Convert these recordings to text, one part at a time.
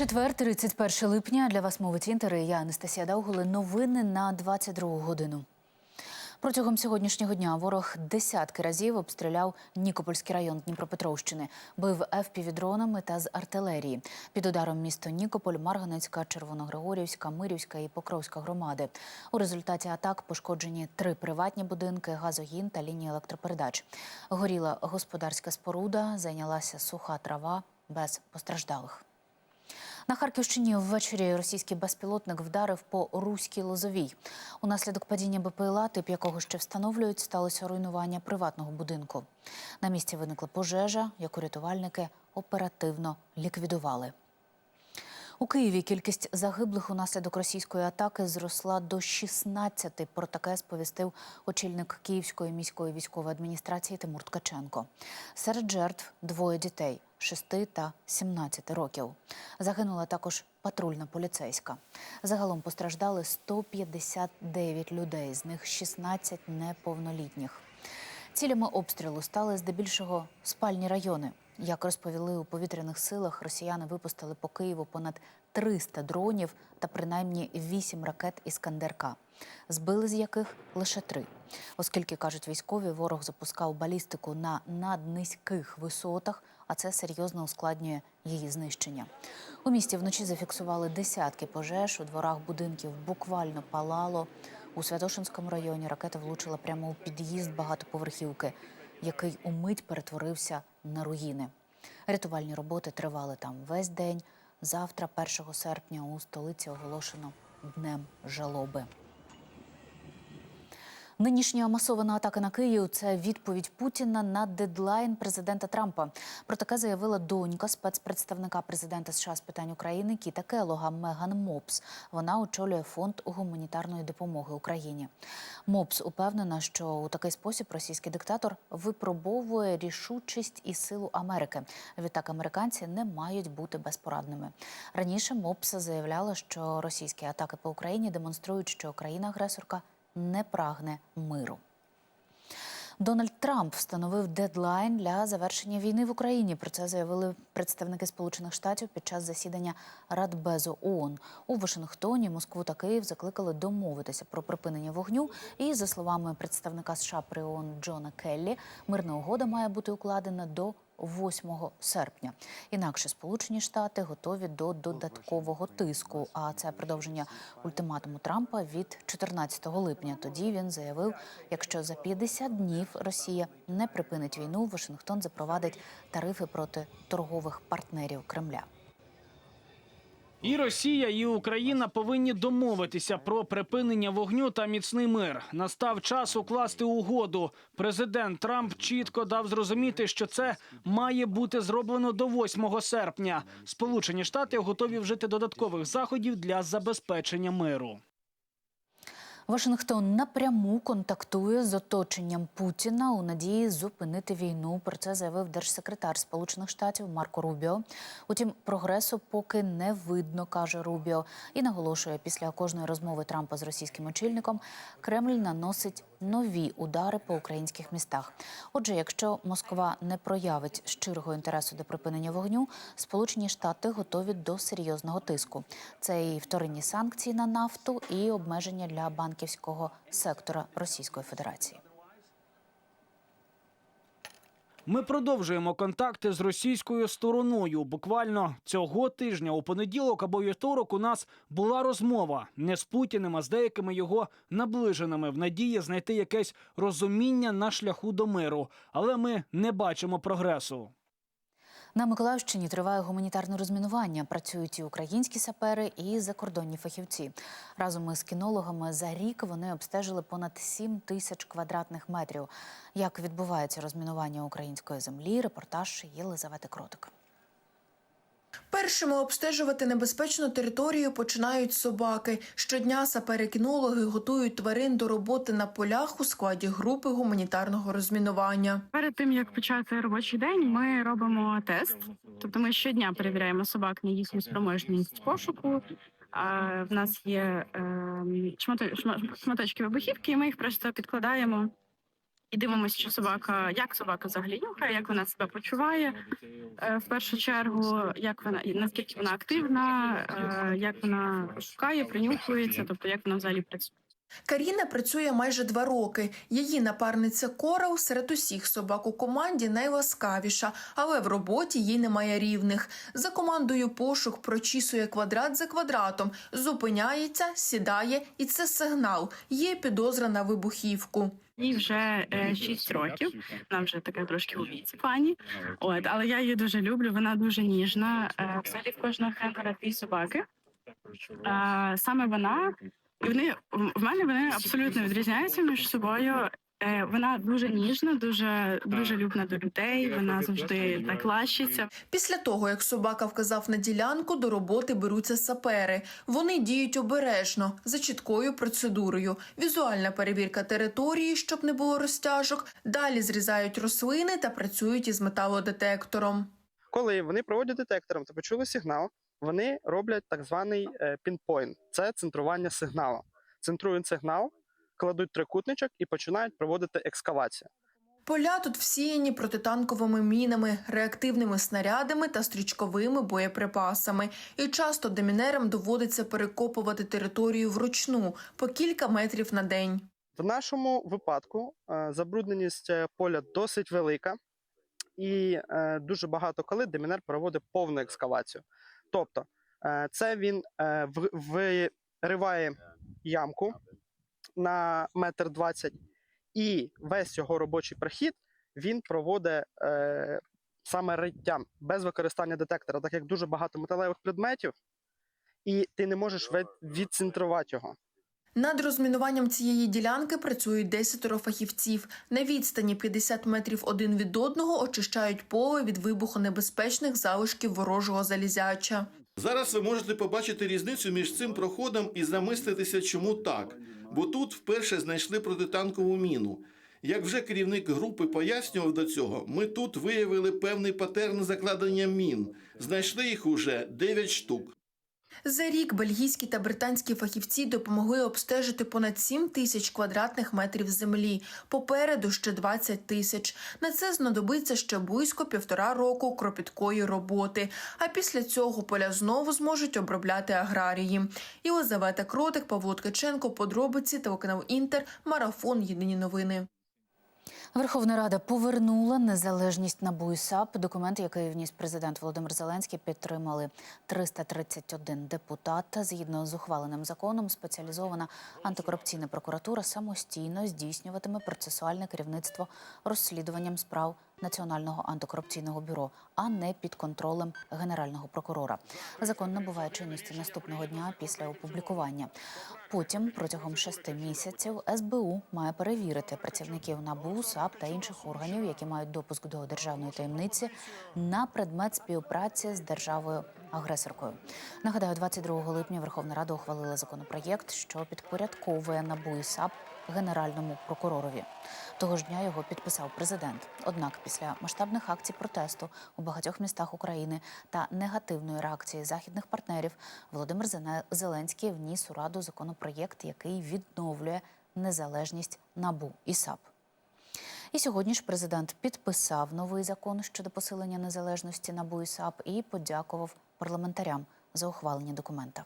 Четвер, 31 липня. Для вас мовить інтер. і Я Анастасія Даугули. Новини на 22 годину. Протягом сьогоднішнього дня ворог десятки разів обстріляв Нікопольський район Дніпропетровщини, бив ФПВ-дронами та з артилерії. Під ударом місто Нікополь, Марганецька, Червоногригорівська, Мирівська і Покровська громади. У результаті атак пошкоджені три приватні будинки, газогін та лінії електропередач. Горіла господарська споруда, зайнялася суха трава без постраждалих. На Харківщині ввечері російський безпілотник вдарив по руській лозовій. Унаслідок падіння БПЛА, тип якого ще встановлюють, сталося руйнування приватного будинку. На місці виникла пожежа, яку рятувальники оперативно ліквідували. У Києві кількість загиблих унаслідок російської атаки зросла до 16. Про таке сповістив очільник Київської міської військової адміністрації Тимур Ткаченко. Серед жертв двоє дітей 6 та 17 років. Загинула також патрульна поліцейська. Загалом постраждали 159 людей, з них 16 неповнолітніх. Цілями обстрілу стали здебільшого спальні райони. Як розповіли у повітряних силах, росіяни випустили по Києву понад 300 дронів та принаймні 8 ракет «Іскандер-К», збили з яких лише три. Оскільки, кажуть військові, ворог запускав балістику на наднизьких висотах, а це серйозно ускладнює її знищення. У місті вночі зафіксували десятки пожеж, у дворах будинків буквально палало. У Святошинському районі ракета влучила прямо у під'їзд багатоповерхівки, який умить перетворився на руїни. Рятувальні роботи тривали там весь день. Завтра, 1 серпня, у столиці оголошено днем жалоби. Нинішня масована атака на Київ це відповідь Путіна на дедлайн президента Трампа. Про таке заявила донька спецпредставника президента США з питань України Кіта Келога Меган Мопс. Вона очолює фонд гуманітарної допомоги Україні. Мопс упевнена, що у такий спосіб російський диктатор випробовує рішучість і силу Америки. Відтак американці не мають бути безпорадними. Раніше Мопс заявляла, що російські атаки по Україні демонструють, що країна-агресорка не прагне миру. Дональд Трамп встановив дедлайн для завершення війни в Україні. Про це заявили представники Сполучених Штатів під час засідання Радбезу ООН. у Вашингтоні. Москву та Київ закликали домовитися про припинення вогню. І за словами представника США при ООН Джона Келлі, мирна угода має бути укладена до 8 серпня. Інакше Сполучені Штати готові до додаткового тиску. А це продовження ультиматуму Трампа від 14 липня. Тоді він заявив, якщо за 50 днів Росія не припинить війну, Вашингтон запровадить тарифи проти торгових партнерів Кремля. І Росія, і Україна повинні домовитися про припинення вогню та міцний мир. Настав час укласти угоду. Президент Трамп чітко дав зрозуміти, що це має бути зроблено до 8 серпня. Сполучені Штати готові вжити додаткових заходів для забезпечення миру. Вашингтон напряму контактує з оточенням Путіна у надії зупинити війну. Про це заявив держсекретар Сполучених Штатів Марко Рубіо. Утім, прогресу поки не видно, каже Рубіо, і наголошує, після кожної розмови Трампа з російським очільником Кремль наносить нові удари по українських містах. Отже, якщо Москва не проявить щирого інтересу до припинення вогню, Сполучені Штати готові до серйозного тиску. Це і вторинні санкції на нафту, і обмеження для банківського сектора Російської Федерації. Ми продовжуємо контакти з російською стороною. Буквально цього тижня, у понеділок або вівторок, у нас була розмова не з Путіним, а з деякими його наближеними в надії знайти якесь розуміння на шляху до миру. Але ми не бачимо прогресу. На Миколаївщині триває гуманітарне розмінування. Працюють і українські сапери, і закордонні фахівці. Разом із кінологами за рік вони обстежили понад 7 тисяч квадратних метрів. Як відбувається розмінування української землі? Репортаж Єлизавети Кротик. Першими обстежувати небезпечну територію починають собаки. Щодня сапери-кінологи готують тварин до роботи на полях у складі групи гуманітарного розмінування. Перед тим як почати робочий день, ми робимо тест. Тобто, ми щодня перевіряємо собак на їхню спроможність пошуку. А в нас є е, шматочки вибухівки, і ми їх просто підкладаємо і дивимося, що собака, як собака взагалі нюхає, як вона себе почуває. Е, В першу чергу, як вона наскільки вона активна, е, як вона шукає, принюхується, тобто як вона взагалі працює. Каріна працює майже два роки. Її напарниця Корал серед усіх собак у команді найласкавіша, але в роботі їй немає рівних. За командою пошук прочісує квадрат за квадратом, зупиняється, сідає, і це сигнал. Є підозра на вибухівку. Їй вже е, 6 років. Вона вже така трошки у віці пані. От, але я її дуже люблю. Вона дуже ніжна. Е, Взагалі в кожного хендера дві собаки. Е, Саме вона і вони в мене вони абсолютно відрізняються між собою. Е, Вона дуже ніжна, дуже дружелюбна до людей. Вона завжди так лащиться. Після того, як собака вказав на ділянку, до роботи беруться сапери. Вони діють обережно, за чіткою процедурою. Візуальна перевірка території, щоб не було розтяжок. Далі зрізають рослини та працюють із металодетектором. Коли вони проводять детектором та почули сигнал, вони роблять так званий е, пінпойнт. Це центрування сигналу. Центрують сигнал, кладуть трикутничок і починають проводити екскавацію. Поля тут всіяні протитанковими мінами, реактивними снарядами та стрічковими боєприпасами. І часто демінерам доводиться перекопувати територію вручну по кілька метрів на день. В нашому випадку е, забрудненість е, поля досить велика, і дуже багато коли демінер проводить повну екскавацію. Тобто, е, це він е, вириває ямку на метр двадцять, і весь його робочий прохід він проводить е, саме риттям без використання детектора, так як дуже багато металевих предметів, і ти не можеш відцентрувати його. Над розмінуванням цієї ділянки працюють десятеро фахівців. На відстані 50 метрів один від одного очищають поле від вибухонебезпечних залишків ворожого залізяча. Зараз ви можете побачити різницю між цим проходом і замислитися, чому так. Бо тут вперше знайшли протитанкову міну. Як вже керівник групи пояснював до цього, ми тут виявили певний патерн закладення мін. Знайшли їх уже 9 штук. За рік бельгійські та британські фахівці допомогли обстежити понад 7 тисяч квадратних метрів землі. Попереду ще 20 тисяч. На це знадобиться ще близько півтора року кропіткої роботи. А після цього поля знову зможуть обробляти аграрії. Єлизавета Кротик, Павло Ткаченко, подробиці, телеканал Інтер, марафон. Єдині новини. Верховна Рада повернула незалежність НАБУ і САП. Документ, який вніс президент Володимир Зеленський, підтримали 331 депутат. Згідно з ухваленим законом, спеціалізована антикорупційна прокуратура самостійно здійснюватиме процесуальне керівництво розслідуванням справ Національного антикорупційного бюро, а не під контролем генерального прокурора. Закон набуває чинності наступного дня після опублікування. Потім протягом шести місяців СБУ має перевірити працівників НАБУ, САП та інших органів, які мають допуск до державної таємниці, на предмет співпраці з державою агресоркою. Нагадаю, 22 липня Верховна Рада ухвалила законопроєкт, що підпорядковує НАБУ і САП генеральному прокуророві. Того ж дня його підписав президент. Однак, після масштабних акцій протесту у багатьох містах України та негативної реакції західних партнерів Володимир Зеленський вніс у раду законопроєкт, який відновлює незалежність НАБУ і САП. І сьогодні ж президент підписав новий закон щодо посилення незалежності НАБУ і САП і подякував парламентарям за ухвалення документа.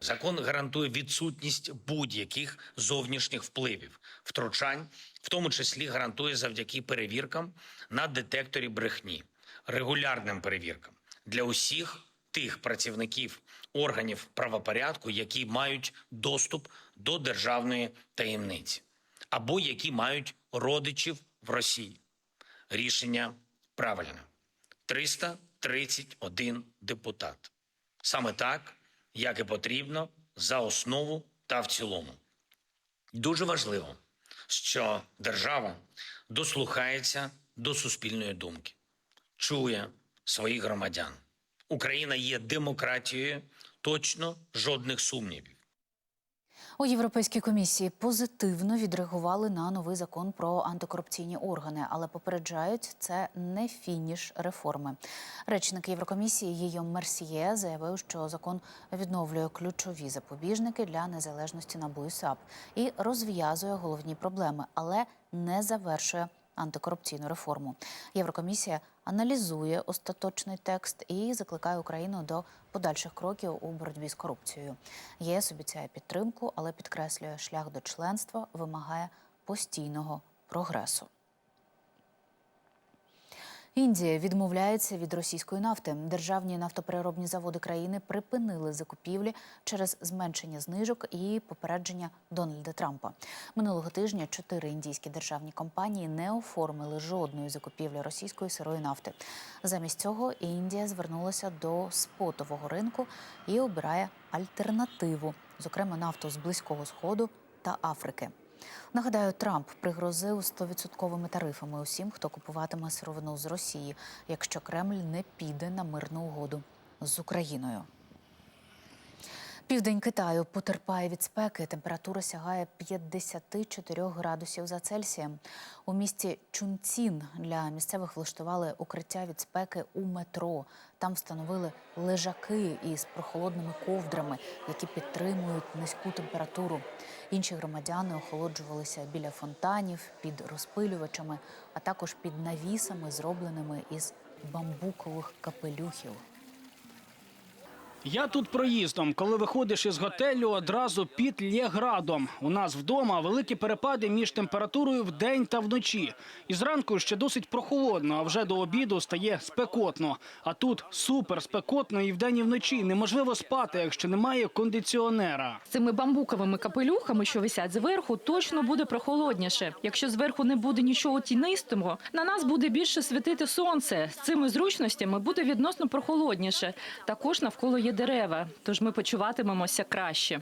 Закон гарантує відсутність будь-яких зовнішніх впливів, втручань, в тому числі гарантує завдяки перевіркам на детекторі брехні, регулярним перевіркам для усіх тих працівників органів правопорядку, які мають доступ до державної таємниці, або які мають родичів в Росії. Рішення правильне. 331 депутат. Саме так, як і потрібно, за основу та в цілому. Дуже важливо, що держава дослухається до суспільної думки, чує своїх громадян. Україна є демократією, точно жодних сумнівів. У Європейській комісії позитивно відреагували на новий закон про антикорупційні органи, але попереджають, це не фініш реформи. Речник Єврокомісії Гійом Мерсьє заявив, що закон відновлює ключові запобіжники для незалежності НАБУ і САП і розв'язує головні проблеми, але не завершує антикорупційну реформу. Єврокомісія аналізує остаточний текст і закликає Україну до подальших кроків у боротьбі з корупцією. ЄС обіцяє підтримку, але підкреслює, шлях до членства вимагає постійного прогресу. Індія відмовляється від російської нафти. Державні нафтопереробні заводи країни припинили закупівлі через зменшення знижок і попередження Дональда Трампа. Минулого тижня чотири індійські державні компанії не оформили жодної закупівлі російської сирої нафти. Замість цього Індія звернулася до спотового ринку і обирає альтернативу, зокрема нафту з близького сходу та Африки. Нагадаю, Трамп пригрозив 100% тарифами усім, хто купуватиме сировину з Росії, якщо Кремль не піде на мирну угоду з Україною. Південь Китаю потерпає від спеки. Температура сягає 54 градусів за Цельсієм. У місті Чунцін для місцевих влаштували укриття від спеки у метро. Там встановили лежаки із прохолодними ковдрами, які підтримують низьку температуру. Інші громадяни охолоджувалися біля фонтанів, під розпилювачами, а також під навісами, зробленими із бамбукових капелюхів. Я тут проїздом. Коли виходиш із готелю, одразу під Лєградом. У нас вдома великі перепади між температурою вдень та вночі. І зранку ще досить прохолодно, а вже до обіду стає спекотно. А тут супер спекотно і вдень, і вночі. Неможливо спати, якщо немає кондиціонера. Цими бамбуковими капелюхами, що висять зверху, точно буде прохолодніше. Якщо зверху не буде нічого тінистого, на нас буде більше світити сонце. З цими зручностями буде відносно прохолодніше. Також навколо є дерева, тож ми почуватимемося краще.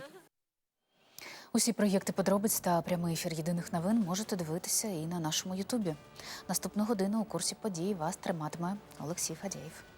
Усі проєкти подробиць та прямий ефір єдиних новин можете дивитися і на нашому Ютубі. Наступну годину у курсі подій вас триматиме Олексій Фадєєв.